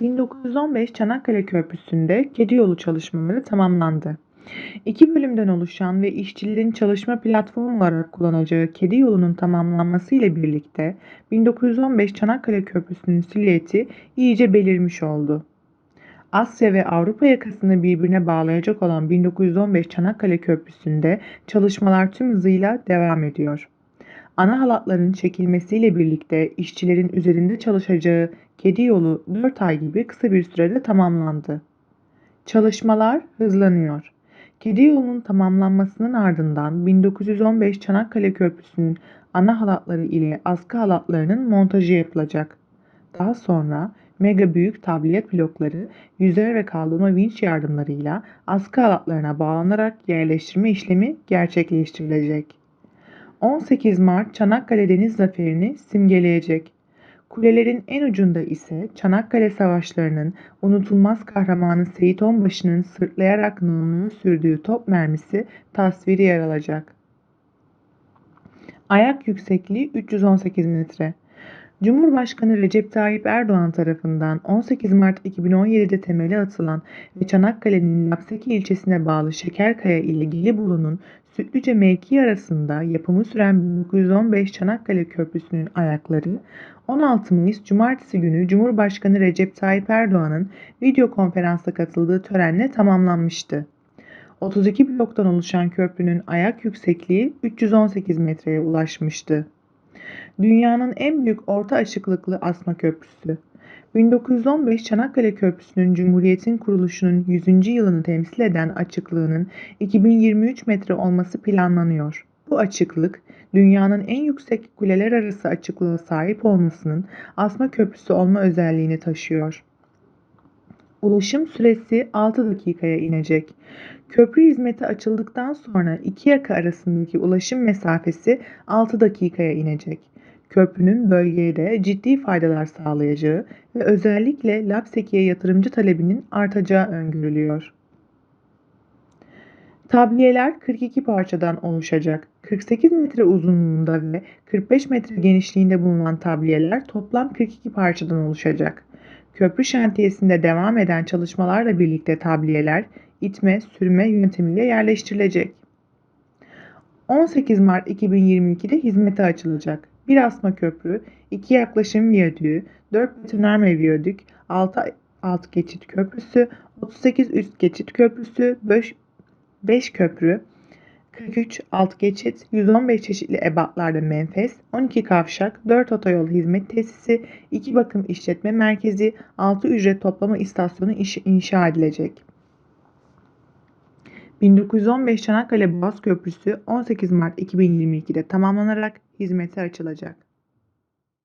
1915 Çanakkale Köprüsü'nde kedi yolu çalışmaları tamamlandı. İki bölümden oluşan ve işçilerin çalışma platformu olarak kullanacağı kedi yolunun tamamlanması ile birlikte 1915 Çanakkale Köprüsü'nün silüeti iyice belirmiş oldu. Asya ve Avrupa yakasını birbirine bağlayacak olan 1915 Çanakkale Köprüsü'nde çalışmalar tüm hızıyla devam ediyor. Ana halatların çekilmesiyle birlikte işçilerin üzerinde çalışacağı kedi yolu 4 ay gibi kısa bir sürede tamamlandı. Çalışmalar hızlanıyor. Kedi yolunun tamamlanmasının ardından 1915 Çanakkale Köprüsü'nün ana halatları ile askı halatlarının montajı yapılacak. Daha sonra mega büyük tabliyet blokları yüzer ve kaldırma vinç yardımlarıyla askı halatlarına bağlanarak yerleştirme işlemi gerçekleştirilecek. 18 Mart Çanakkale Deniz Zaferi'ni simgeleyecek. Kulelerin en ucunda ise Çanakkale Savaşları'nın unutulmaz kahramanı Seyit Onbaşı'nın sırtlayarak namlunu sürdüğü top mermisi tasviri yer alacak. Ayak yüksekliği 318 metre. Cumhurbaşkanı Recep Tayyip Erdoğan tarafından 18 Mart 2017'de temeli atılan ve Çanakkale'nin Lapseki ilçesine bağlı Şekerkaya ile Gelibolu'nun Sütlüce mevkii arasında yapımı süren 1915 Çanakkale Köprüsü'nün ayakları 16 Mayıs Cumartesi günü Cumhurbaşkanı Recep Tayyip Erdoğan'ın video konferansa katıldığı törenle tamamlanmıştı. 32 bloktan oluşan köprünün ayak yüksekliği 318 metreye ulaşmıştı. Dünyanın en büyük orta açıklıklı asma köprüsü. 1915 Çanakkale Köprüsü'nün Cumhuriyet'in kuruluşunun 100. yılını temsil eden açıklığının 2023 metre olması planlanıyor. Bu açıklık, dünyanın en yüksek kuleler arası açıklığa sahip olmasının asma köprüsü olma özelliğini taşıyor. Ulaşım süresi 6 dakikaya inecek. Köprü hizmeti açıldıktan sonra iki yaka arasındaki ulaşım mesafesi 6 dakikaya inecek. Köprünün bölgeye de ciddi faydalar sağlayacağı ve özellikle Lapseki'ye yatırımcı talebinin artacağı öngörülüyor. Tabliyeler 42 parçadan oluşacak. 48 metre uzunluğunda ve 45 metre genişliğinde bulunan tabliyeler toplam 42 parçadan oluşacak. Köprü şantiyesinde devam eden çalışmalarla birlikte tabliyeler itme, sürme yöntemiyle yerleştirilecek. 18 Mart 2022'de hizmete açılacak. Bir asma köprü, iki yaklaşım viyadüğü, 4 betonarme viyadük, 6 alt geçit köprüsü, 38 üst geçit köprüsü, 5, 5 köprü, 43 alt geçit, 115 çeşitli ebatlarda menfez, 12 kavşak, 4 otoyol hizmet tesisi, 2 bakım işletme merkezi, 6 ücret toplama istasyonu inşa edilecek. 1915 Çanakkale Boğaz Köprüsü 18 Mart 2022'de tamamlanarak hizmete açılacak.